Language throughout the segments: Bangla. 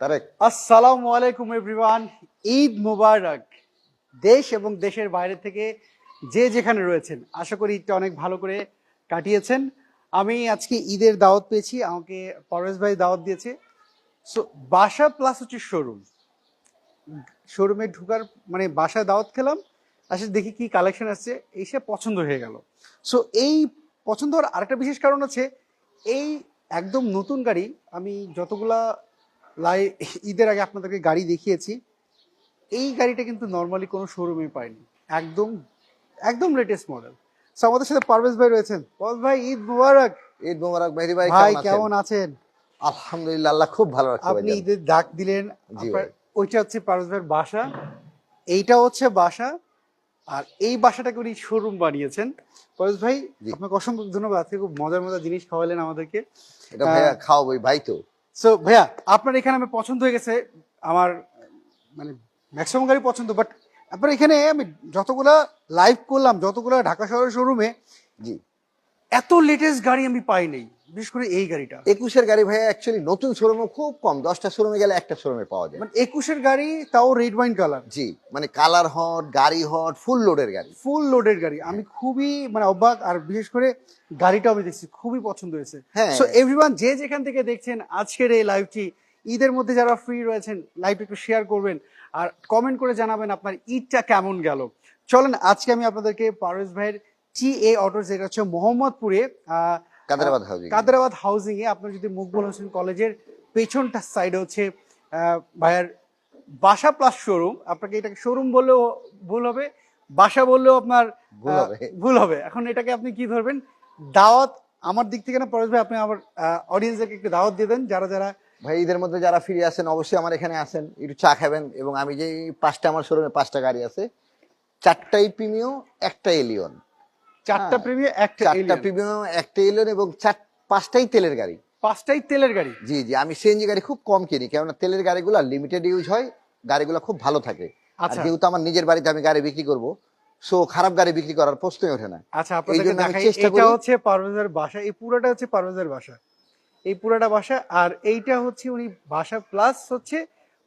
তারেক। আসসালামু আলাইকুম, এভরিওয়ান। ঈদ মুবারক। দেশ এবং দেশের বাইরে থেকে যে যেখানে রয়েছেন, আশা করি ঈদটা অনেক ভালো করে কাটিয়েছেন। আমি আজকে ঈদের দাওয়াত পেয়েছি, আমাকে পরেশ ভাই দাওয়াত দিয়েছে। সো বাসা প্লাস হচ্ছে শোরুম শোরুমে ঢুকার মানে বাসায় দাওয়াত খেলাম আসলে দেখি কি কালেকশন আসছে, এসে পছন্দ হয়ে গেল। সো এই পছন্দ হওয়ার আরেকটা বিশেষ কারণ আছে এই একদম নতুন গাড়ি আমি যতগুলা লাই ঈদের আগে আপনাদেরকে গাড়ি দেখিয়েছি। এই গাড়িটা কিন্তু নর্মালি কোনো শোরুমে পাইনি একদম একদম লেটেস্ট মডেল সো আমাদের সাথে পারভেজ ভাই রয়েছেন। পারভেজ ভাই ঈদ মুবারক। ঈদ মোবারক মেহেদি ভাই ভাই কেমন আছেন? আলহামদুলিল্লাহ আল্লাহ খুব ভালো রাখছে আপনি ঈদের ডাক দিলেন। ভাই। ওইটা হচ্ছে পারভেজ ভাইয়ের বাসা। এইটা হচ্ছে বাসা। আর এই বাসাটাকে উনি শোরুম বানিয়েছেন। পারভেজ ভাই। আপনাকে অসংখ্য ধন্যবাদ। আজকে খুব মজার মজার জিনিস খাওয়ালেন আমাদেরকে। এটা ভাইয়া খাওয়াবো ভাই তো। সো ভাইয়া, আপনার এখানে আমি পছন্দ হয়ে গেছে, আমার মানে ম্যাক্সিমাম গাড়ি পছন্দ বাট আপনার এখানে আমি যতগুলা লাইভ করলাম, যতগুলা ঢাকা শহরের শোরুমে জি, এত লেটেস্ট গাড়ি আমি পাই নাই। বিশেষ করে এই গাড়িটা। একুশের গাড়ি ভাইয়া অ্যাকচুয়ালি নতুন শোরুমে খুব কম। দশটা শোরুমে গেলে একটা শোরুমে পাওয়া যায়। মানে একুশের গাড়ি তাও রেড ওয়াইন কালার জি মানে কালার হট গাড়ি হট ফুল লোডের গাড়ি। ফুল লোডেড গাড়ি। আমি খুবই মানে অবাক আর বিশেষ করে গাড়িটাও আমি দেখছি খুবই পছন্দ হয়েছে। হ্যাঁ। সো এভরিওয়ান যে যেখান থেকে দেখছেন আজকের এই লাইভটি ঈদের মধ্যে যারা ফ্রি রয়েছেন লাইভটা একটু শেয়ার করবেন আর কমেন্ট করে জানাবেন আপনার ঈদটা কেমন গেল। চলেন আজকে আমি আপনাদেরকে পারভেজ ভাইয়ের টি এ অটো যেটা হচ্ছে মোহাম্মদপুরে আহ, কাদেরাবাদ হাউজিং কাদেরাবাদ হাউজিং এ আপনার যদি মুকবুল হোসেন কলেজের পেছনটা সাইডে হচ্ছে ভাইয়ার বাসা প্লাস শোরুম আপনাকে এটাকে শোরুম বললেও ভুল হবে বাসা বললেও আপনার ভুল হবে। এখন এটাকে আপনি কি ধরবেন? দাওয়াত আমার দিক থেকে না পরেশ ভাই আপনি আমার অডিয়েন্সদেরকে একটু দাওয়াত দিয়ে দেন যারা যারা ভাই ঈদের মধ্যে যারা ফিরে আসেন অবশ্যই আমার এখানে আসেন একটু চা খাবেন এবং আমি যে পাঁচটা আমার শোরুমে পাঁচটা গাড়ি আছে চারটাই প্রিমিয়ম একটা এলিয়ন চারটা হ্যাঁ, প্রিমিয়ার একটা চারটা প্রিমিয়ম একটা এলিয়ন এবং চার পাঁচটাই তেলের গাড়ি। পাঁচটাই তেলের গাড়ি। জি জি আমি সিএনজি গাড়ি খুব কম কিনি কেননা তেলের গাড়িগুলো লিমিটেড ইউজ হয় গাড়িগুলো খুব ভালো থাকে। আচ্ছা। যেহেতু আমার নিজের বাড়িতে আমি গাড়ি বিক্রি করব সো খারাপ গাড়ি বিক্রি করার প্রশ্নই ওঠে না। আচ্ছা আমি দেখাই এটা হচ্ছে পারভেজের বাসা এই পুরোটা হচ্ছে পারভেজের বাসা। এই পুরোটা বাসা আর এইটা হচ্ছে উনি বাসা প্লাস হচ্ছে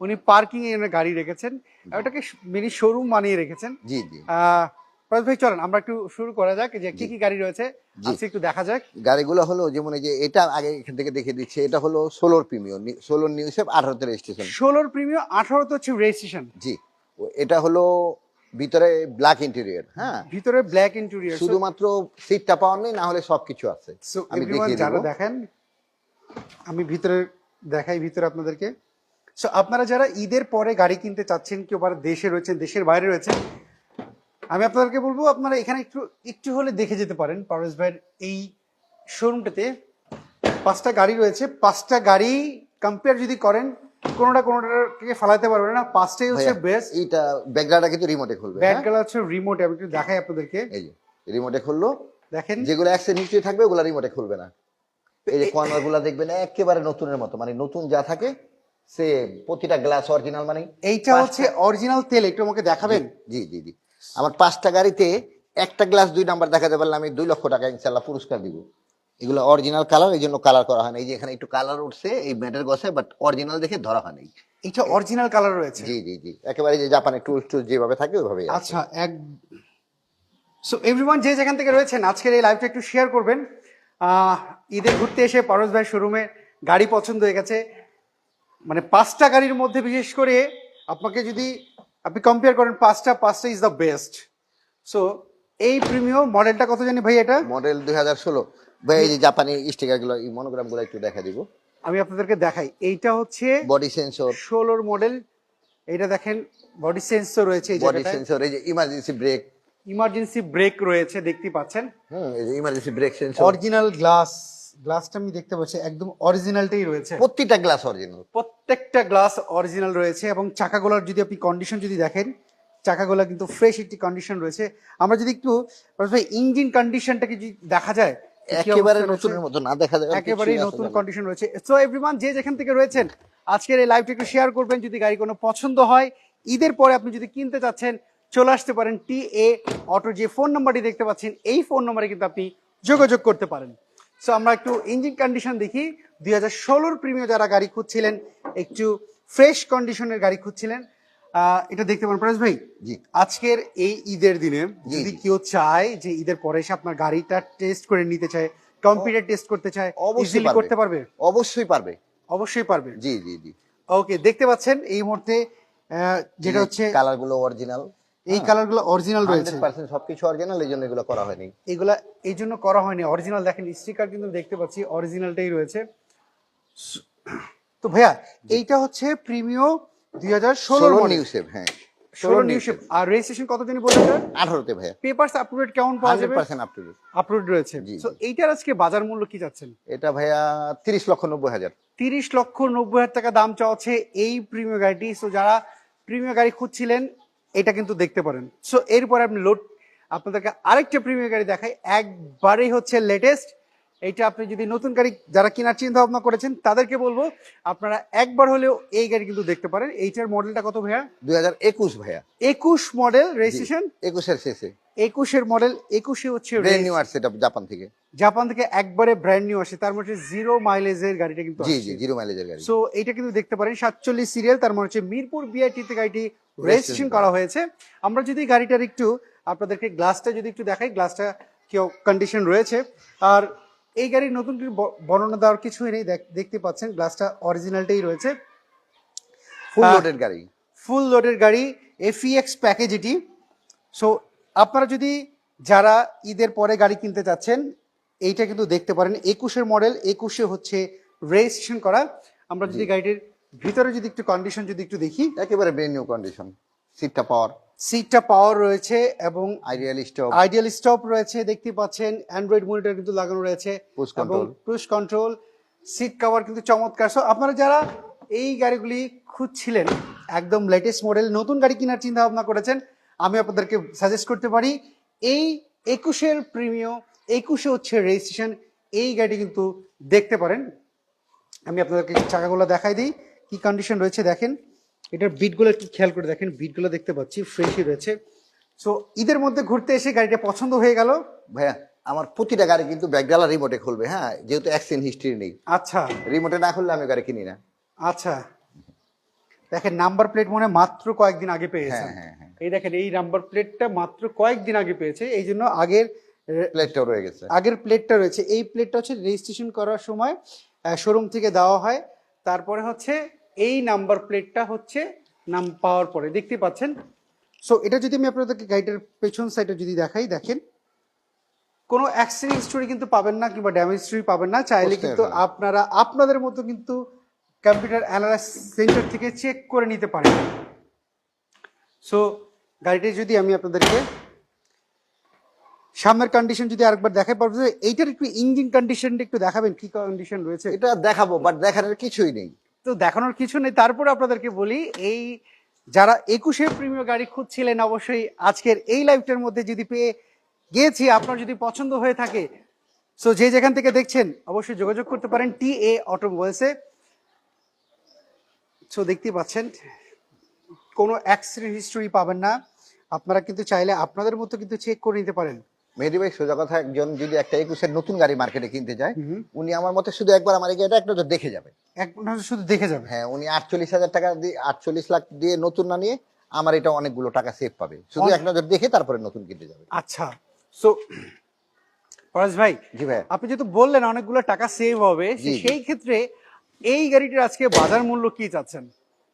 উনি পার্কিং এ গাড়ি রেখেছেন। ওটাকে মিনি শোরুম বানিয়ে রেখেছেন। জি জি। আহ ভাই চলেন আমরা একটু শুরু করা যাক যে কি কি গাড়ি রয়েছে আজকে একটু দেখা যাক। গাড়িগুলো হলো যেমন এই যে এটা আগে এখান থেকে দেখে দিচ্ছে এটা হলো ষোলোর প্রিমিয়ম ষোলোর নিউ সেপ আঠারোতে রেজিস্ট্রেশন আঠারোতে হচ্ছে রেজিস্ট্রেশন জি এটা হলো ভিতরে ব্ল্যাক ইন্টেরিয়র হ্যাঁ? ভিতরে ব্ল্যাক ইন্টেরিয়র শুধুমাত্র সিটটা পাওয়ার নেই না হলে সবকিছু আছে। আমি দেখিয়ে যারা দেখেন আমি ভিতরে দেখাই ভিতরে আপনাদেরকে। সো আপনারা যারা ঈদের পরে গাড়ি কিনতে চাচ্ছেন কেউ আবার দেশে রয়েছেন দেশের বাইরে রয়েছেন আমি আপনাদেরকে বলব আপনারা এখানে একটু একটু হলে দেখে যেতে পারেন পারভেজ ভাইয়ের এই শোরুমটাতে পাঁচটা গাড়ি রয়েছে। পাঁচটা গাড়ি কম্পেয়ার যদি করেন কোনোটা কোনোটাকে ফালাতে পারবে না। পাঁচটাই হচ্ছে বেস্ট এইটা ব্যাকগ্রাউন্ডটা কিন্তু রিমোটে খুলবে হ্যাঁ? গেলা হচ্ছে রিমোট আমি একটু দেখাই আপনাদেরকে। এই যে রিমোটে খুললো। দেখেন। যেগুলো একশো নিচে থাকবে ওগুলো রিমোটে খুলবে না। এই যে কর্নারগুলা দেখবেন একেবারে নতুনের মতো মানে নতুন যা থাকে সে প্রতিটা গ্লাস অরিজিনাল মানে এইটা হচ্ছে অরিজিনাল তেল একটু আমাকে দেখাবেন? জি জি জি। আমার পাঁচটা গাড়িতে একটা গ্লাস দুই নাম্বার দেখাতে পারলে আমি দুই লক্ষ টাকা ইনশাল্লাহ পুরস্কার দিব। এগুলো অরিজিনাল কালার এই জন্য কালার করা হয় না। এই যে এখানে একটু কালার উঠছে এই ম্যাটের গছে বাট অরিজিনাল দেখে ধরা হয় নাই। এটা অরিজিনাল কালার রয়েছে? জি জি জি। একেবারে যে জাপানের টুলস টুলস যেভাবে থাকে ওইভাবেই আছে। আচ্ছা এক সো এভরিওয়ান যে যেখান থেকে রয়েছেন আজকের এই লাইভটা একটু শেয়ার করবেন। আহ, ঈদে ঘুরতে এসে পারস ভাই শোরুমে গাড়ি পছন্দ হয়ে গেছে। মানে পাঁচটা গাড়ির মধ্যে বিশেষ করে আপনাকে যদি আপনি কম্পেয়ার করেন পাঁচটা পাঁচটা ইজ দ্য বেস্ট সো এই প্রিমিয়াম মডেলটা কত জানি ভাই এটা? মডেল দুই হাজার ষোলো। ভাই এই যে জাপানি স্টিকারগুলো এই মনোগ্রামগুলো একটু দেখা দিব। আমি আপনাদেরকে দেখাই। এইটা হচ্ছে বডি সেন্সর ষোলোর মডেল এটা দেখেন বডি সেন্সর রয়েছে এই বডি সেন্সর এই যে ইমার্জেন্সি ব্রেক ইমার্জেন্সি ব্রেক রয়েছে দেখতে পাচ্ছেন? হুম এই যে emergency brake sensor original glass গ্লাসটা আমি দেখতে পাচ্ছি একদম অরিজিনালটাই রয়েছে। প্রতিটা গ্লাস অরিজিনাল প্রত্যেকটা গ্লাস অরিজিনাল রয়েছে এবং চাকাগুলোর যদি আপনি কন্ডিশন যদি দেখেন চাকাগুলো কিন্তু ফ্রেশ একটি কন্ডিশন রয়েছে। আমরা যদি একটু ইঞ্জিন কন্ডিশনটাকে যদি দেখা যায় একেবারে নতুনের মতো না দেখা যায় একেবারেই নতুন কন্ডিশন রয়েছে। সো এভরিওয়ান যে যেখান থেকে রয়েছেন আজকের এই লাইভটা একটু শেয়ার করবেন। যদি গাড়ি কোনো পছন্দ হয় ঈদের পরে আপনি যদি কিনতে চাচ্ছেন চলে আসতে পারেন টি এ অটো যে ফোন নাম্বারটি দেখতে পাচ্ছেন এই ফোন নাম্বারে কিন্তু আপনি যোগাযোগ করতে পারেন। সো আমরা একটু ইঞ্জিন কন্ডিশন দেখি। দুই হাজার ষোলোর প্রিমিয়ার যারা গাড়ি খুঁজছিলেন একটু ফ্রেশ কন্ডিশনের গাড়ি খুঁজছিলেন এটা দেখতে পারেন প্রাইস ভাই। জি। আজকের এই ঈদের দিনে যদি কেউ চায় যে ঈদের পরে এসে আপনার গাড়িটা টেস্ট করে নিতে চায় কম্পিউটার টেস্ট করতে চায় অবশ্যই করতে পারবে? অবশ্যই পারবে। অবশ্যই পারবে? জি জি জি। ওকে দেখতে পাচ্ছেন এই মুহূর্তে যেটা হচ্ছে কালারগুলো অরিজিনাল এই কালারগুলো অরিজিনাল রয়েছে। হান্ড্রেড পার্সেন্ট সবকিছু অরিজিনাল এই জন্য এগুলো করা হয়নি। এগুলো এই জন্য করা হয়নি। অরিজিনাল দেখেন স্টিকার কিন্তু দেখতে পাচ্ছি অরিজিনালটাই রয়েছে। তো ভাইয়া এইটা হচ্ছে ষোলো ষোলো নিউ শেপ হ্যাঁ। ষোলো নিউ শেপ আর রেজিস্ট্রেশন কতদিন বললেন আঠারোতে ভাইয়া। পেপারস আপডেট কেমন পাওয়া যাবে? পার্সেন্ট আপ টু আপলোড রয়েছে। তো এইটার আজকে বাজার মূল্য কি যাচ্ছেন এটা ভাইয়া তিরিশ লক্ষ নব্বই হাজার। তিরিশ লক্ষ নব্বই হাজার টাকা দাম চাওয়া হচ্ছে এই প্রিমিয় গাড়িটি। সো যারা প্রিমিয় গাড়ি খুঁজছিলেন এটা কিন্তু দেখতে পারেন। সো এরপরে আমি লোড আপনাদেরকে আরেকটা প্রিমিয়ার গাড়ি দেখাই। একবারেই হচ্ছে লেটেস্ট এইটা আপনি যদি নতুন গাড়ি যারা কেনার চিন্তা ভাবনা করেছেন তাদেরকে বলব আপনারা একবার হলেও এই গাড়ি কিন্তু দেখতে পারেন। এইটার মডেলটা কত ভাইয়া? দুই হাজার একুশ ভাইয়া। একুশ মডেল রেজিস্ট্রেশন একুশের শেষে। একুশের মডেল একুশে হচ্ছে ব্রেন নিউ আর্টস এটা জাপান থেকে। জাপান থেকে একবারে ব্র্যান্ড নিউ আসে তার মধ্যে জিরো মাইলেজের গাড়িটা কিন্তু জি আসছে। জি জিরো মাইলেজের গাড়ি। সো এটা কিন্তু দেখতে পারেন। সাতচল্লিশ সিরিয়াল তার মানে হচ্ছে মিরপুর বিআইটি তে গাড়িটি রেজিস্ট্রেশন করা হয়েছে। আমরা যদি গাড়িটার একটু আপনাদেরকে গ্লাসটা যদি একটু দেখাই গ্লাসটা কেউ কন্ডিশন রয়েছে। আর এই গাড়ির নতুন বর্ণনা দেওয়ার কিছুই নেই দেখ- দেখতে পাচ্ছেন গ্লাসটা অরিজিনালটাই রয়েছে। ফুল লোডের গাড়ি। ফুল লোডের গাড়ি এফিএক্স প্যাকেজ এটি সো আপনারা যদি যারা ঈদের পরে গাড়ি কিনতে চাচ্ছেন এইটা কিন্তু দেখতে পারেন। একুশের মডেল একুশে হচ্ছে রেজিস্ট্রেশন করা। আমরা যদি গাড়িটির ভিতরে যদি একটু কন্ডিশন যদি একটু দেখি একেবারে ব্রেন নিউ কন্ডিশন সিটটা পাওয়ার সিটটা পাওয়ার রয়েছে এবং আইডিয়াল স্টপ আইডিয়াল স্টপ রয়েছে দেখতে পাচ্ছেন অ্যান্ড্রয়েড মনিটর কিন্তু লাগানো রয়েছে। এবং। পুশ কন্ট্রোল সিট কভার কিন্তু চমৎকার। সো আপনারা যারা এই গাড়িগুলি খুঁজছিলেন একদম লেটেস্ট মডেল নতুন গাড়ি কেনার চিন্তা ভাবনা করেছেন আমি আপনাদেরকে সাজেস্ট করতে পারি এই একুশের প্রিমিয় একুশে হচ্ছে রেজিস্ট্রেশন এই গাড়ি কিন্তু দেখতে পারেন। আমি আপনাদেরকে চাকাগুলো দেখাই দিই। কি কন্ডিশন রয়েছে দেখেন? এটার বিটগুলো একটু খেয়াল করে দেখেন। বিটগুলো দেখতে পাচ্ছি ফ্রেশই রয়েছে। সো ঈদের মধ্যে ঘুরতে এসে গাড়িটা পছন্দ হয়ে গেল? ভাইয়া আমার প্রতিটা গাড়ি কিন্তু ব্যাকডালা রিমোটে খুলবে হ্যাঁ? যেহেতু অ্যাক্সিডেন্ট হিস্ট্রি নেই। আচ্ছা। রিমোটে না খুললে আমি গাড়ি কিনি না। আচ্ছা। দেখেন নাম্বার প্লেট মনে মাত্র কয়েকদিন আগে পেয়েছে। হ্যাঁ হ্যাঁ হ্যাঁ। এই দেখেন এই নাম্বার প্লেটটা মাত্র কয়েকদিন আগে পেয়েছে। এই জন্য আগের প্লেটটাও রয়ে গেছে। আগের প্লেটটা রয়েছে। এই প্লেটটা হচ্ছে রেজিস্ট্রেশন করার সময় শোরুম থেকে দেওয়া হয়। তারপরে হচ্ছে এই নাম্বার প্লেটটা হচ্ছে নাম পাওয়ার পরে দেখতে পাচ্ছেন? সো এটা যদি আমি আপনাদেরকে গাড়িটার পেছন সাইডে যদি দেখাই দেখেন। কোনো অ্যাক্সিডেন্ট স্টোরি কিন্তু পাবেন না কিংবা ড্যামেজ হিস্টোরি পাবেন না। চাইলে কিন্তু আপনারা আপনাদের মতো কিন্তু কম্পিউটার অ্যানালাইস সেন্টার থেকে চেক করে নিতে পারেন। সো গাড়িটি যদি আমি আপনাদেরকে সামনের কন্ডিশন যদি আরেকবার দেখাই পারব যে এইটার একটু ইঞ্জিন কন্ডিশনটা একটু দেখাবেন কি কন্ডিশন রয়েছে? এটা দেখাবো বাট দেখানোর কিছুই নেই। তো দেখানোর কিছু নেই। তারপরে আপনাদেরকে বলি, এই যারা একুশে প্রিমিয় গাড়ি খুঁজছিলেন, অবশ্যই আজকের এই লাইভটার মধ্যে যদি পেয়ে গিয়েছি, আপনার যদি পছন্দ হয়ে থাকে সো যে যেখান থেকে দেখছেন, অবশ্যই যোগাযোগ করতে পারেন টি এ অটোমোবাইলসে। সো দেখতেই পাচ্ছেন, কোনো অ্যাক্সিডেন্ট হিস্টোরি পাবেন না। আপনারা কিন্তু চাইলে আপনাদের মতো কিন্তু চেক করে নিতে পারেন। মেহেদি ভাই সোজা কথা একজন যদি একটা একুশের নতুন গাড়ি মার্কেটে কিনতে যায়। উনি আমার মতে শুধু একবার আমার গাড়িটা একটা নজর দেখে যাবে। এক নজর শুধু দেখে যাবে? হ্যাঁ উনি আটচল্লিশ হাজার টাকা দিয়ে আটচল্লিশ লাখ দিয়ে নতুন না নিয়ে আমার এটা অনেকগুলো টাকা সেভ পাবে। শুধু এক নজর দেখে তারপরে নতুন কিনতে যাবে। আচ্ছা। সো পরেশ ভাই জি ভাই আপনি যেহেতু বললেন অনেকগুলো টাকা সেভ হবে। সেই ক্ষেত্রে এই গাড়িটির আজকে বাজার মূল্য কি চাচ্ছেন?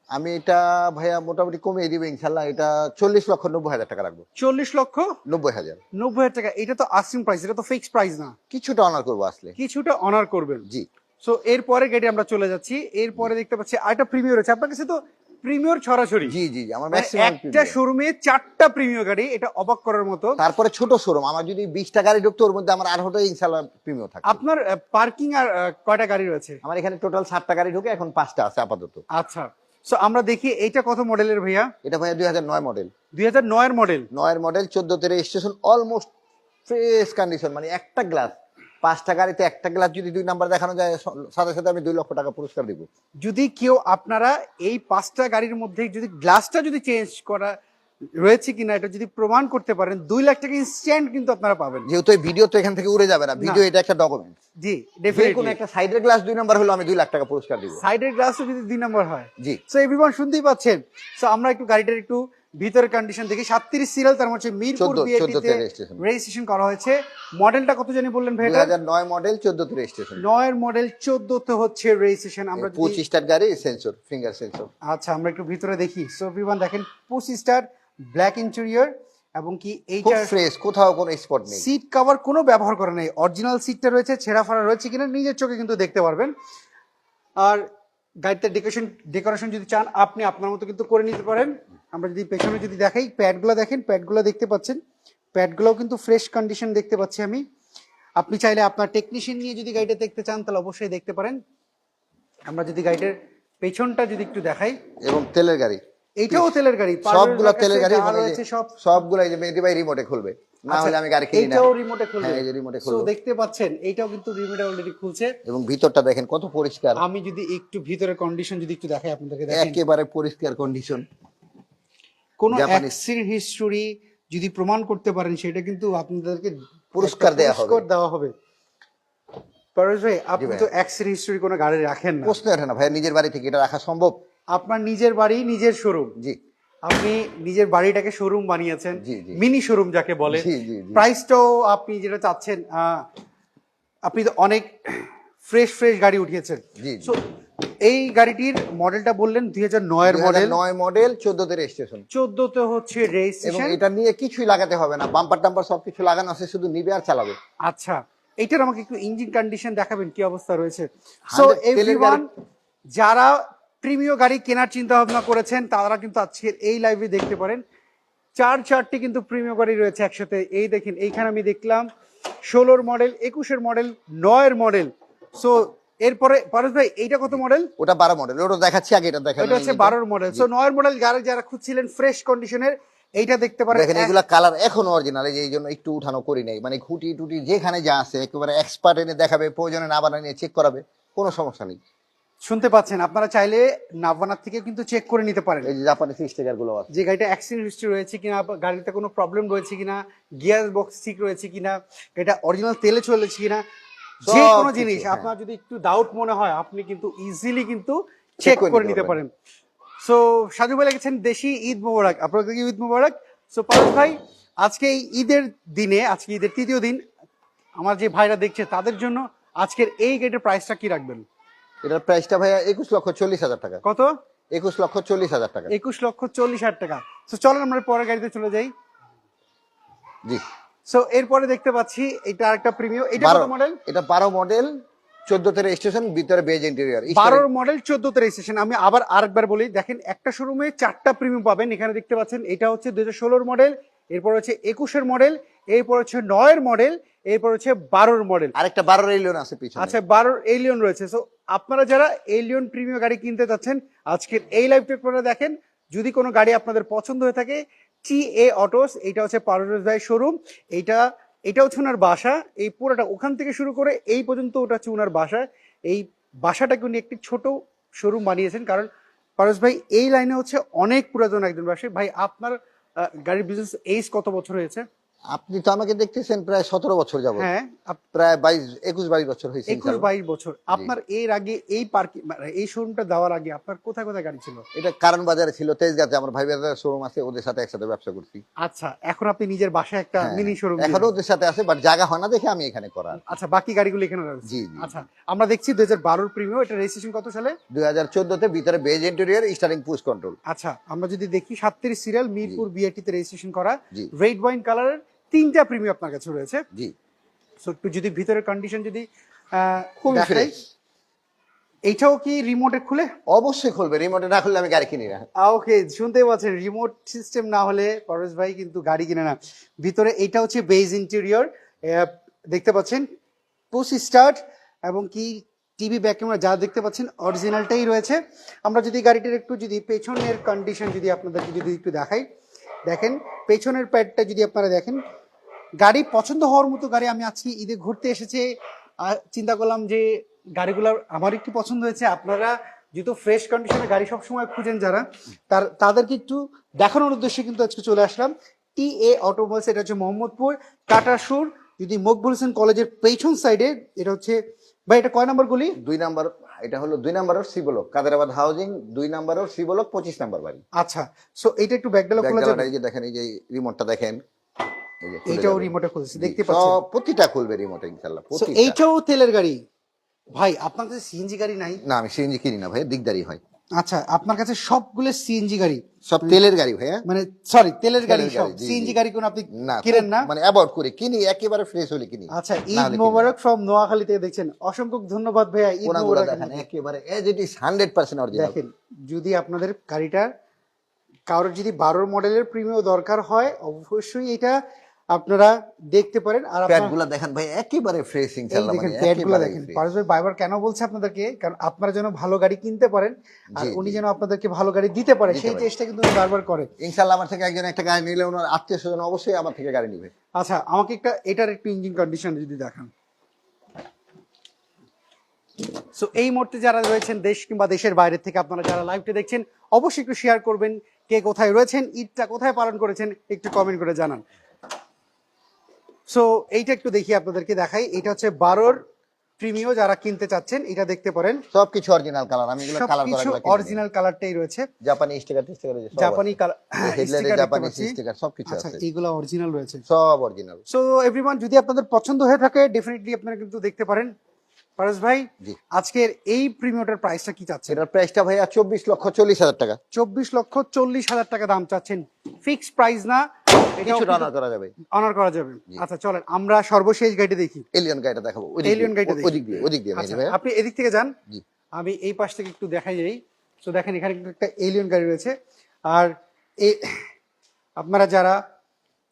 আমি এটা ভাইয়া মোটামুটি কমিয়ে দিবে ইনশাল্লাহ। এটা চল্লিশ লক্ষ নব্বই হাজার টাকা রাখব। চল্লিশ লক্ষ নব্বই হাজার। নব্বই হাজার টাকা। এটা তো আস্কিং প্রাইস এটা তো ফিক্সড প্রাইস না। কিছুটা অনার করব আসলে। কিছুটা অনার করবেন। জি। সো এরপরে গাড়ি আমরা চলে যাচ্ছি। এরপরে দেখতে পাচ্ছি আরেকটা প্রিমিয়ার আছে আপনার কাছে তো প্রিমিয়ার ছড়াছড়ি জি জি আমার মানে ম্যাক্সিমাম একটা শোরুমে চারটা প্রিমিয়ার গাড়ি এটা অবাক করার মতো। তারপরে ছোট শোরুম আমার যদি বিশটা গাড়ি ঢুকতো ওর মধ্যে আমার আঠারোটা ইনশাল্লাহ প্রিমিয়াম থাকে আপনার পার্কিং আর কয়টা গাড়ি রয়েছে? আমার এখানে টোটাল সাতটা গাড়ি ঢুকে এখন পাঁচটা আছে আপাতত। আচ্ছা। সো আমরা দেখি এটা কত মডেলের ভাইয়া? এটা ভাইয়া দুই হাজার নয় মডেল। দুই হাজার নয়ের মডেল। নয়ের মডেল চোদ্দ তেরো স্টেশন অলমোস্ট ফ্রেশ কন্ডিশন মানে একটা গ্লাস পাঁচটা গাড়িতে একটা গ্লাস যদি দুই নাম্বার দেখানো যায় সাথে সাথে আমি দুই লক্ষ টাকা পুরস্কার দিব। যদি কেউ আপনারা এই পাঁচটা গাড়ির মধ্যে যদি গ্লাসটা যদি চেঞ্জ করা রয়েছে কিনা এটা যদি প্রমাণ করতে পারেন দুই লাখ টাকা ইনস্ট্যান্ট কিন্তু আপনারা পাবেন। যেহেতু এই ভিডিও তো এখান থেকে উড়ে যাবে না ভিডিও এটা একটা ডকুমেন্ট জি যে কোনো ডেফিনেটলি একটা সাইডের গ্লাস দুই নাম্বার হলো আমি দুই লাখ টাকা পুরস্কার দিব। সাইডের গ্লাসও যদি দুই নম্বর হয়। জি। সো এভরিওয়ান শুনতেই পাচ্ছেন। সো আমরা একটু গাড়িটার একটু ভিতরের কন্ডিশন দেখি। সাতত্রিশ সিরিয়াল তার মধ্যে মিরপুর 14 14 তে registration। রেজিস্ট্রেশন করা হয়েছে। মডেলটা কত জানি বললেন ভাই দুই এটা হাজার নয় মডেল চোদ্দ তে রেজিস্ট্রেশন নয়ের মডেল চোদ্দতে হচ্ছে রেজিস্ট্রেশন আমরা যদি পঁচিশটার গাড়ি সেন্সর ফিঙ্গার সেন্সর আচ্ছা আমরা একটু ভিতরে দেখি। সো এভরিওয়ান দেখেন পঁচিশ স্টার ব্ল্যাক ইন্টেরিয়র এবং কি খুব এইটার ফ্রেশ কোথাও কোনো স্পট নেই। সিট কভার কোনো ব্যবহার করা নেই। অরিজিনাল সিটটা রয়েছে ছেঁড়া ফাড়া রয়েছে কিনা নিজের চোখে কিন্তু দেখতে পারবেন। আর গাড়িতে ডেকোরেশন ডেকোরেশন যদি চান আপনি আপনার মতো কিন্তু করে নিতে পারেন। আমরা যদি পেছনে যদি দেখাই প্যাডগুলো দেখেন প্যাডগুলো দেখতে পাচ্ছেন। প্যাডগুলোও কিন্তু ফ্রেশ কন্ডিশন দেখতে পাচ্ছি আমি। আপনি চাইলে আপনার টেকনিশিয়ান নিয়ে যদি গাড়িটা দেখতে চান তাহলে অবশ্যই দেখতে পারেন। আমরা যদি গাড়িটার পেছনটা যদি একটু দেখাই। এবং তেলের গাড়ি। এইটাও তেলের গাড়ি সবগুলা তেলের গাড়ি সব সবগুলা এই যে মেহেদি ভাই রিমোটে খুলবে। না হলে আমি গাড়ি কিনি না। আচ্ছা, এইটাও রিমোটে খুলবে। হ্যাঁ, এই যে রিমোটে খুলবো। দেখতে পাচ্ছেন এইটাও কিন্তু রিমোটে অলরেডি খুলছে। এবং ভিতরটা দেখেন কত পরিষ্কার। আমি যদি একটু ভিতরের কন্ডিশন যদি একটু দেখাই আপনাদেরকে দেখেন। একেবারে পরিষ্কার কন্ডিশন কোন অ্যাক্সিডেন্ট হিস্টোরি যদি প্রমাণ করতে পারেন সেটা কিন্তু আপনাদেরকে পুরস্কার দেয়া হবে। পুরস্কার দেওয়া হবে। পারভেজ ভাই আপনি। তো অ্যাক্সিডেন্ট হিস্টোরি কোনো গাড়ি রাখেন না। প্রশ্ন ওঠে না। ভাই নিজের বাড়ি থেকে এটা রাখা সম্ভব? আপনার নিজের বাড়ি নিজের শোরুম জি। আপনি নিজের বাড়িটাকে শোরুম বানিয়েছেন। মিনি শোরুম যাকে বলে। প্রাইসটাও আপনি যেটা চাচ্ছেন আপনি তো অনেক ফ্রেশ ফ্রেশ গাড়ি উঠিয়েছেন। জি, জি। এই গাড়িটির মডেলটা বললেন দুই হাজার নয়ের মডেল নয় মডেল চোদ্দতে রেজিস্ট্রেশন চোদ্দতে হচ্ছে রেজিস্ট্রেশন এটা নিয়ে কিছুই লাগাতে হবে না। বাম্পার টাম্পার সবকিছু লাগানো আছে শুধু নিবে আর চালাবে। আচ্ছা এইটার আমাকে একটু ইঞ্জিন কন্ডিশন দেখাবেন কি অবস্থা রয়েছে। সো 100 তেলের এভরিওয়ান যারা প্রিমিয় গাড়ি কেনার চিন্তা ভাবনা করেছেন তারা কিন্তু আজকের এই লাইভে দেখতে পারেন। চার চারটি কিন্তু প্রিমিয় গাড়ি রয়েছে একসাথে। এই দেখেন এইখানে আমি দেখলাম ষোলোর মডেল একুশের মডেল নয়ের মডেল সো এরপরে পারস ভাই এইটা কত মডেল ওটা বারো মডেল ওটা দেখাচ্ছি আগে এটা দেখা এটা হচ্ছে বারোর মডেল সো নয়ের মডেল গাড়ি যারা খুঁজছিলেন ফ্রেশ কন্ডিশনের এইটা দেখতে পারেন। দেখেন এগুলা কালার এখনও অরিজিনাল এই জন্য একটু উঠানো করি নাই। মানে খুঁটি টুটি যেখানে যা আছে একেবারে এক্সপার্ট এনে দেখাবে প্রয়োজনে না বানিয়ে চেক করাবে কোনো সমস্যা নেই। শুনতে পাচ্ছেন আপনারা চাইলে নাভানার থেকে কিন্তু চেক করে নিতে পারেন। এই যে জাপানি স্টিকারগুলো আছে। যে গাড়িটা অ্যাক্সিডেন্ট হিস্ট্রি রয়েছে কিনা গাড়িতে কোনো প্রবলেম রয়েছে কিনা গিয়ার বক্স ঠিক রয়েছে কিনা এটা অরিজিনাল তেলে চলেছে কিনা যে কোনো জিনিস হ্যাঁ। আপনার যদি একটু ডাউট মনে হয় আপনি কিন্তু ইজিলি কিন্তু চেক করে নিতে পারেন। সো সাজু ভাই লিখেছেন দেশি ঈদ মোবারক। আপনাদেরকে ঈদ মোবারক। সো পারস ভাই আজকে এই ঈদের দিনে আজকে ঈদের তৃতীয় দিন আমার যে ভাইরা দেখছে তাদের জন্য আজকের এই গেটের প্রাইসটা কি রাখবেন? এটার প্রাইসটা ভাইয়া একুশ লক্ষ চল্লিশ হাজার টাকা। কত? একুশ লক্ষ চল্লিশ হাজার টাকা। একুশ লক্ষ চল্লিশ হাজার টাকা। তো চলেন আমরা পরের গাড়িতে চলে যাই। জি। সো এরপরে দেখতে পাচ্ছি এটা আরেকটা প্রিমিয়াম এটা কত মডেল এটা বারো মডেল চোদ্দতে রেজিস্ট্রেশন ভিতরে বেজ ইন্টেরিয়ার বারোর মডেল চোদ্দতে রেজিস্ট্রেশন আমি আবার আরেকবার বলি দেখেন একটা শোরুমে চারটা প্রিমিয়াম পাবেন। এখানে দেখতে পাচ্ছেন এটা হচ্ছে দুই হাজার ষোলোর মডেল এরপর হচ্ছে একুশের মডেল এরপর হচ্ছে নয়ের মডেল এরপর হচ্ছে বারোর মডেল আরেকটা বারোর এলিয়ন আছে পিছনে। আচ্ছা বারোর এলিয়ন রয়েছে। সো আপনারা যারা এলিয়ন প্রিমিয়াম গাড়ি কিনতে চাচ্ছেন আজকের এই লাইভটা আপনারা দেখেন। যদি কোনো গাড়ি আপনাদের পছন্দ হয়ে থাকে টি এ অটোস এটা হচ্ছে পারভেজ ভাই শোরুম এইটা এটা হচ্ছে ওনার বাসা। এই পুরোটা ওখান থেকে শুরু করে এই পর্যন্ত ওটা হচ্ছে ওনার বাসা। এই বাসাটাকে উনি একটি ছোট শোরুম বানিয়েছেন। কারণ পারভেজ ভাই এই লাইনে হচ্ছে অনেক পুরাতন একজন ব্যবসায়ী ভাই আপনার গাড়ির বিজনেস এইজ কত বছর হয়েছে? আপনি তো আমাকে দেখতেছেন প্রায় সতেরো বছর যাব হ্যাঁ প্রায় বাইশ একুশ বাইশ বছর হয়েছে একুশ বাইশ বছর। আপনার এর আগে এই পার্কিং এই শোরুমটা দেওয়ার আগে আপনার কোথায় কোথায় গাড়ি ছিল? এটা কারণ বাজারে ছিল তেজগাঁতে। আমার ভাই বাজারের শোরুম আছে ওদের সাথে একসাথে ব্যবসা করছি। আচ্ছা এখন আপনি নিজের বাসায় একটা হ্যাঁ, মিনি শোরুম এখনও ওদের সাথে আছে বাট জায়গা হয় না দেখে আমি এখানে করা আচ্ছা বাকি গাড়িগুলো এখানে রয়েছে। জি। আচ্ছা আমরা দেখছি দুই হাজার বারোর প্রিমিয়াম এটা রেজিস্ট্রেশন কত সালে? দুই হাজার চোদ্দতে ভিতরে beige interior steering push control আচ্ছা আমরা যদি দেখি সাতত্রিশ সিরিয়াল মিরপুর বিআরটিতে রেজিস্ট্রেশন করা। রেড ওয়াইন কালারের তিনটা প্রিমিয়াম আপনার কাছে রয়েছে। জি। সো একটু যদি ভিতরের কন্ডিশন যদি খুবই দেখাই। এইটাও কি রিমোটে খুলে? অবশ্যই খুলবে রিমোটে না খুললে আমি গাড়ি কিনি না। ওকে শুনতে পাচ্ছেন রিমোট সিস্টেম না হলে পরেশ ভাই কিন্তু গাড়ি কিনে না। ভিতরে এটা হচ্ছে বেজ ইন্টেরিয়র দেখতে পাচ্ছেন পুশ স্টার্ট এবং কি টিভি ব্যাক ক্যামেরা যা দেখতে পাচ্ছেন অরিজিনালটাই রয়েছে। আমরা যদি গাড়িটার একটু যদি পেছনের কন্ডিশন যদি আপনাদেরকে যদি একটু দেখাই। দেখেন, পেছনের প্যাডটা যদি আপনারা দেখেন, গাড়ি পছন্দ হওয়ার মতো গাড়ি আমি আজকে ঈদে ঘুরতে এসেছে। চিন্তা করলাম যে গাড়িগুলো আমার একটু পছন্দ হয়েছে। আপনারা যেহেতু ফ্রেশ কন্ডিশনে গাড়ি সবসময় খুঁজেন যারা, তার, তাদেরকে একটু দেখানোর উদ্দেশ্যে কিন্তু আজকে চলে আসলাম। টি এ অটোমোবাইলস এটা হচ্ছে মোহাম্মদপুর কাটাসুর যদি মকবুল হোসেন কলেজের পেছন সাইডে এটা হচ্ছে ভাই এটা কয় নাম্বার গুলি? দুই নাম্বার এটা হলো দুই number C block Kaderabad housing দুই নাম্বার সি ব্লক পঁচিশ নাম্বার বাড়ি। আচ্ছা সো এটা একটু ব্যাকডালা খোলা যাবে? এই যে দেখেন এই যে রিমোটটা দেখেন এইটাও। রিমোটে খুলছে দেখতে পাচ্ছেন? সব প্রতিটা খুলবে রিমোট ইনশাআল্লাহ এইটাও তেলের গাড়ি? ভাই আপনাদের সিএনজি গাড়ি নাই। না আমি সিএনজি কিনি না ভাই দিকদারি হয়। আচ্ছা আপনার কাছে সবগুলো সিএনজি গাড়ি? সব তেলের গাড়ি ভাইয়া। মানে সরি তেলের গাড়ি সব সিএনজি গাড়ি কোন আপনি কিনেন না? মানে অ্যাভয়েড করে কিনি একেবারে ফ্রেশ হলে কিনি। আচ্ছা ঈদ। মোবারক ফ্রম নোয়াখালী থেকে দেখছেন। অসংখ্য ধন্যবাদ ভাইয়া ঈদ মোবারক। দেখেন একেবারে as it is hundred percent original দেখেন যদি আপনাদের গাড়িটা কারোর যদি বারোর মডেলের প্রিমিয়াম দরকার হয় অবশ্যই এটা আপনারা দেখতে পারেন আর প্যাড আপনারা দেখেন ভাই একেবারে ফ্রেশ ইনশাআল্লাহ দেখেন মানে প্যাড দেখেন। পারস ভাই বারবার কেন বলছে আপনাদেরকে? কারণ আপনারা যেন ভালো গাড়ি কিনতে পারেন আর উনি যেন আপনাদেরকে ভালো গাড়ি দিতে পারে সেই চেষ্টা কিন্তু উনি বারবার করে ইনশাআল্লাহ আমার থেকে একজন একটা গাড়ি নিলে ওনার আত্মীয় স্বজন অবশ্যই আমার থেকে গাড়ি নিবে। আচ্ছা আমাকে একটা এটার একটু ইঞ্জিন কন্ডিশন যদি দেখান। সো এই মুহূর্তে যারা রয়েছেন দেশ কিংবা দেশের বাইরে থেকে আপনারা যারা লাইভটা দেখছেন অবশ্যই একটু শেয়ার করবেন কে কোথায় রয়েছেন ঈদটা কোথায় পালন করেছেন একটু কমেন্ট করে জানান। সো এইটা একটু দেখি আপনাদেরকে দেখাই। এটা হচ্ছে বারোর প্রিমিও যারা কিনতে চাচ্ছেন এটা দেখতে পারেন। সবকিছু অরিজিনাল কালার আমি এগুলো কালার করা সবকিছু অরিজিনাল কালারটাই রয়েছে। জাপানি স্টিকার স্টিকার জাপানি কালার হেডলাইটে জাপানি স্টিকার সবকিছু আচ্ছা আছে। এইগুলো অরিজিনাল রয়েছে। সব অরিজিনাল সো এভরিওয়ান যদি আপনাদের পছন্দ হয়ে থাকে ডেফিনেটলি আপনারা কিন্তু দেখতে পারেন। পারস ভাই জি। আজকের এই প্রিমিয়টার প্রাইসটা কি চাচ্ছেন? এটার প্রাইসটা ভাইয়া চব্বিশ লক্ষ চল্লিশ হাজার টাকা। চব্বিশ লক্ষ চল্লিশ হাজার টাকা দাম চাচ্ছেন। ফিক্সড প্রাইস না কিছু রানার করা যাবে। অনার করা যাবে। আচ্ছা চলেন আমরা সর্বশেষ গাড়িটা দেখি। এলিয়ন গাড়িটা দেখাবো ওদিক গাড়িটা ওদিক দিয়ে ওদিক দিয়ে আচ্ছা আপনি এদিক থেকে যান। আমি এই পাশ থেকে একটু দেখাই যাই তো দেখেন এখানে কিন্তু একটা এলিয়ন গাড়ি রয়েছে। আর এ আপনারা যারা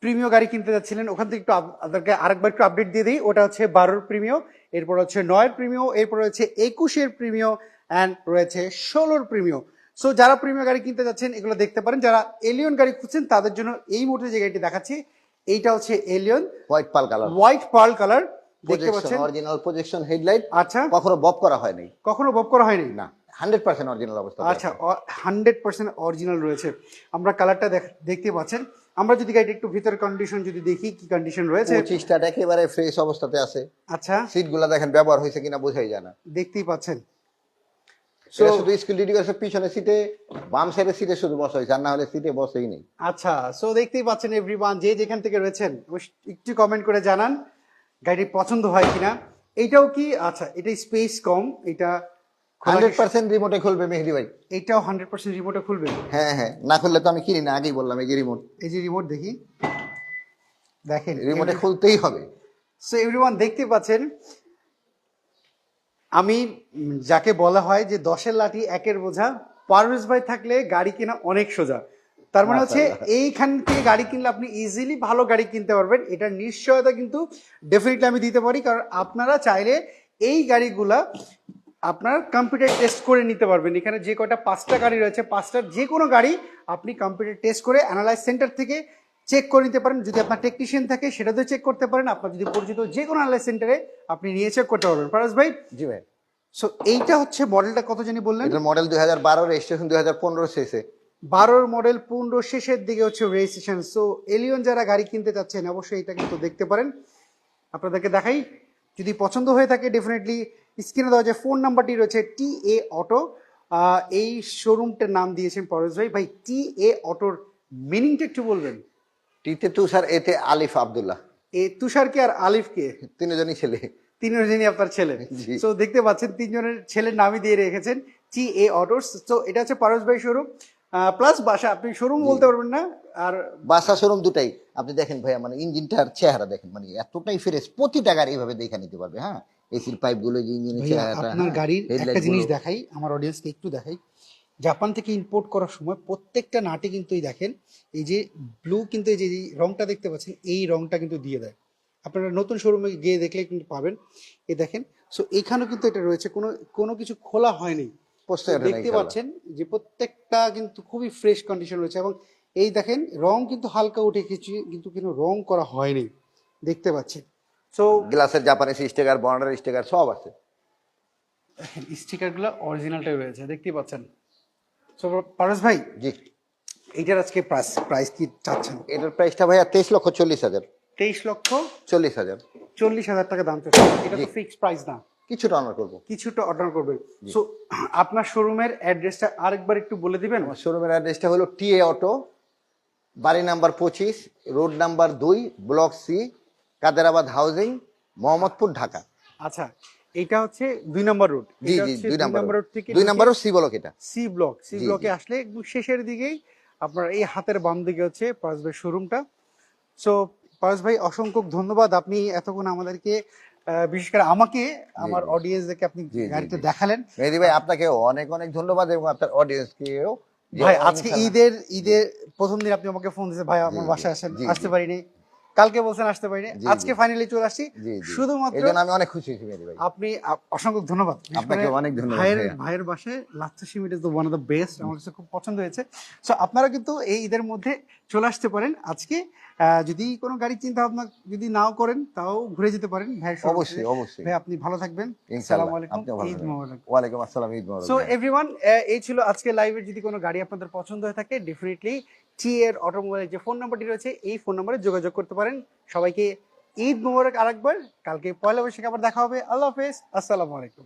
প্রিমিয় গাড়ি কিনতে যাচ্ছিলেন ওখান থেকে একটু আপ- আপনাদেরকে আরেকবার একটু আপডেট দিয়ে দিই। ওটা হচ্ছে বারোর প্রিমিয় এরপর হচ্ছে নয়ের প্রিমিয় এরপর হচ্ছে একুশের প্রিমিয় অ্যান্ড রয়েছে ষোলোর প্রিমিয় সো যারা প্রিমিয় গাড়ি কিনতে যাচ্ছেন এগুলো দেখতে পারেন। যারা এলিয়ন গাড়ি খুঁজছেন তাদের জন্য এই মুহূর্তে যে গাড়িটি দেখাচ্ছি এইটা হচ্ছে Allion white pearl colour white pearl colour দেখতে পাচ্ছেন? অরিজিনাল প্রজেকশন হেডলাইট আচ্ছা। কখনো বব করা হয়নি। কখনো বব করা হয়নি? না। হান্ড্রেড পার্সেন্ট অরিজিনাল অবস্থা আচ্ছা হান্ড্রেড পার্সেন্ট অরিজিনাল রয়েছে। আমরা কালারটা দেখতে পাচ্ছেন। আমরা যদি গাড়িটা একটু ভিতর কন্ডিশন যদি দেখি কি কন্ডিশন রয়েছে? পঁচিশটা একেবারে ফ্রেশ অবস্থাতে আছে। আচ্ছা। সিটগুলা দেখেন ব্যবহার হয়েছে কিনা বোঝাই যায় না। দেখতেই পাচ্ছেন। শুধু স্কুল ডিডি পিছনে সিটে বাম সাইডের সিটে শুধু বসা হয়েছে আর না হলে সিটে বসেই নেই। আচ্ছা সো দেখতেই পাচ্ছেন এভরিওয়ান যে যেখান থেকে রয়েছেন একটু কমেন্ট করে জানান গাড়ি পছন্দ হয় কিনা। এইটাও কি আচ্ছা এটা স্পেস কম এটা হান্ড্রেড পার্সেন্ট রিমোটে খুলবে মেহেদি ভাই। এইটাও হান্ড্রেড পার্সেন্ট রিমোটে খুলবে? হ্যাঁ হ্যাঁ না খুললে তো আমি কিনি না আগেই বললাম এই যে রিমোট এই যে রিমোট দেখি। দেখেন রিমোটে খুলতেই হবে। সো এভরিওয়ান দেখতে পাচ্ছেন আমি যাকে বলা হয় যে দশের লাঠি একের বোঝা পারভেজ ভাই থাকলে গাড়ি কেনা অনেক সোজা। তার মানে হচ্ছে এইখান থেকে গাড়ি কিনলে আপনি ইজিলি ভালো গাড়ি কিনতে পারবেন। এটার নিশ্চয়তা কিন্তু ডেফিনেটলি আমি দিতে পারি কারণ আপনারা চাইলে এই গাড়িগুলা আপনার কম্পিউটার টেস্ট করে নিতে পারবেন। এখানে যে কটা পাঁচটা গাড়ি রয়েছে পাঁচটার যে কোনো গাড়ি আপনি কম্পিউটার টেস্ট করে অ্যানালাইজ সেন্টার থেকে চেক করে নিতে পারেন। যদি আপনার টেকনিশিয়ান থাকে সেটাতেও চেক করতে পারেন। আপনার যদি পরিচিত যে কোনো অ্যানালাইজ সেন্টারে আপনি নিয়ে চেক করতে পারবেন। ফারাজ ভাই? জি ভাই। সো এইটা হচ্ছে মডেলটা কত জানি বললেন? এটার মডেল দুই হাজার বারো রেজিস্ট্রেশন দুই হাজার পনেরো শেষে। বারোর মডেল পনেরো শেষের দিকে হচ্ছে রেজিস্ট্রেশন সো এলিয়ন যারা গাড়ি কিনতে চাচ্ছেন অবশ্যই এটা কিন্তু দেখতে পারেন। আপনাদেরকে দেখাই। যদি পছন্দ হয়ে থাকে ডেফিনেটলি স্ক্রিনে দেওয়া যে ফোন নাম্বারটি রয়েছে টি এ অটো। এই শোরুমটার নাম দিয়েছেন পরেশ ভাই। ভাই টি এ অটোর মিনিংটা একটু বলবেন। টিতে তুষার এতে আলিফ আব্দুল্লাহ। এ তুষারকে আর আলিফকে তিনজনই ছেলে। তিনজনই আপনার ছেলে। তো দেখতে পাচ্ছেন তিনজনের ছেলের নামই দিয়ে রেখেছেন টি এ অটোস। তো এটা হচ্ছে পারস ভাই শোরুম প্লাস বাসা আপনি শোরুম বলতে পারবেন না আর বাসা শোরুম দুটাই। আপনি দেখেন ভাইয়া মানে ইঞ্জিনটার চেহারা দেখেন মানে এতটাই ফ্রেশ প্রতিটা গাড়ি এইভাবে দেখে নিতে পারবে হ্যাঁ? এসির পাইপগুলো যে ইঞ্জিনের চেহারাটা আপনার হ্যাঁ, গাড়ির একটা জিনিস দেখাই আমার অডিয়েন্সকে একটু দেখাই। জাপান থেকে ইম্পোর্ট করার সময় প্রত্যেকটা নাটে কিন্তু এই দেখেন এই যে ব্লু কিন্তু এই যে রংটা দেখতে পাচ্ছেন এই রংটা কিন্তু দিয়ে দেয়। আপনারা নতুন শোরুমে গিয়ে দেখলে কিন্তু পাবেন। এই দেখেন সো এইখানেও কিন্তু এটা রয়েছে কোনো কোনো কিছু খোলা হয়নি। দেখতে পাচ্ছেন যে প্রত্যেকটা কিন্তু খুবই ফ্রেশ কন্ডিশন রয়েছে এবং এই দেখেন রং কিন্তু হালকা উঠে কিছু কিন্তু কিন্তু রং করা হয়নি। দেখতে পাচ্ছেন। সো গ্লাসের জাপানিজ স্টিকার বর্ডার স্টিকার সব আছে। স্টিকারগুলো অরিজিনালটাই রয়েছে দেখতেই পাচ্ছেন। তো পারস ভাই জি। এইটার আজকে প্রাইস প্রাইস কি চাচ্ছেন? এটার প্রাইসটা ভাইয়া তেইশ লক্ষ চল্লিশ হাজার। তেইশ লক্ষ চল্লিশ হাজার। চল্লিশ হাজার টাকা দাম চাচ্ছেন। এটা তো ফিক্সড প্রাইস না। কিছুটা অনার করব। কিছুটা অর্ডার করবেন। সো আপনার শোরুমের অ্যাড্রেসটা আরেকবার একটু বলে দিবেন? আমার শোরুমের অ্যাড্রেসটা হলো টিএ অটো বাড়ি নাম্বার পঁচিশ রোড নাম্বার দুই block C Kaderabad housing Mohammadpur Dhaka. আচ্ছা এটা হচ্ছে দুই নম্বর রোড জি জি দুই নাম্বার রোড থেকে দুই নাম্বারও সি ব্লক এটা। সি ব্লক সি ব্লকে আসলে একদম শেষের দিকেই আপনার এই হাতের বাম দিকে হচ্ছে পারস ভাই শোরুমটা। সো পারস ভাই অসংখ্য ধন্যবাদ। আপনি এতক্ষণ আমাদেরকে বিশেষ করে আমাকে আমার। অডিয়েন্সদেরকে আপনি গাড়িতে দেখালেন। মেহেদি ভাই আপনাকে অনেক অনেক ধন্যবাদ এবং আপনার অডিয়েন্সকেও ভাই আজকে ঈদের ঈদের প্রথম দিন আপনি আমাকে ফোন দিয়েছেন। ভাই আমার বাসায় আসেন আসতে। পারিনি। কালকে বলছেন আসতে পারিনি। আজকে ফাইনালি চলে আসছি। শুধুমাত্র এই জন্য আমি অনেক খুশি হয়েছি ভাই। আপনি অসংখ্য ধন্যবাদ। আপনাকে অনেক ধন্যবাদ ভাইয়ের ভাইয়া। ভাইয়ের বাসায় lachha semai is the one of the best আমার কাছে খুব পছন্দ হয়েছে। সো আপনারা কিন্তু এই ঈদের মধ্যে চলে আসতে পারেন। আজকে যদি কোনো গাড়ি চিন্তা ভাবনা যদি নাও করেন তাও ঘুরে যেতে পারেন। showroom অবশ্যই অবশ্যই। ভাই আপনি ভালো থাকবেন। আসসালামু আলাইকুম। ঈদ। মোবারক। ওয়ালাইকুম আসসালাম ঈদ মোবারক। সো এভরিওয়ান এই ছিল আজকে লাইভের যদি কোনো গাড়ি আপনাদের পছন্দ হয়ে থাকে ডেফিনেটলি টি এর অটোমোবাইলের যে ফোন নাম্বারটি রয়েছে, এই ফোন নাম্বারে যোগাযোগ করতে পারেন। সবাইকে ঈদ মোবারক আরেকবার। কালকে পয়লা বৈশাখে আবার দেখা হবে। আল্লাহ হাফেজ। আসসালামু আলাইকুম।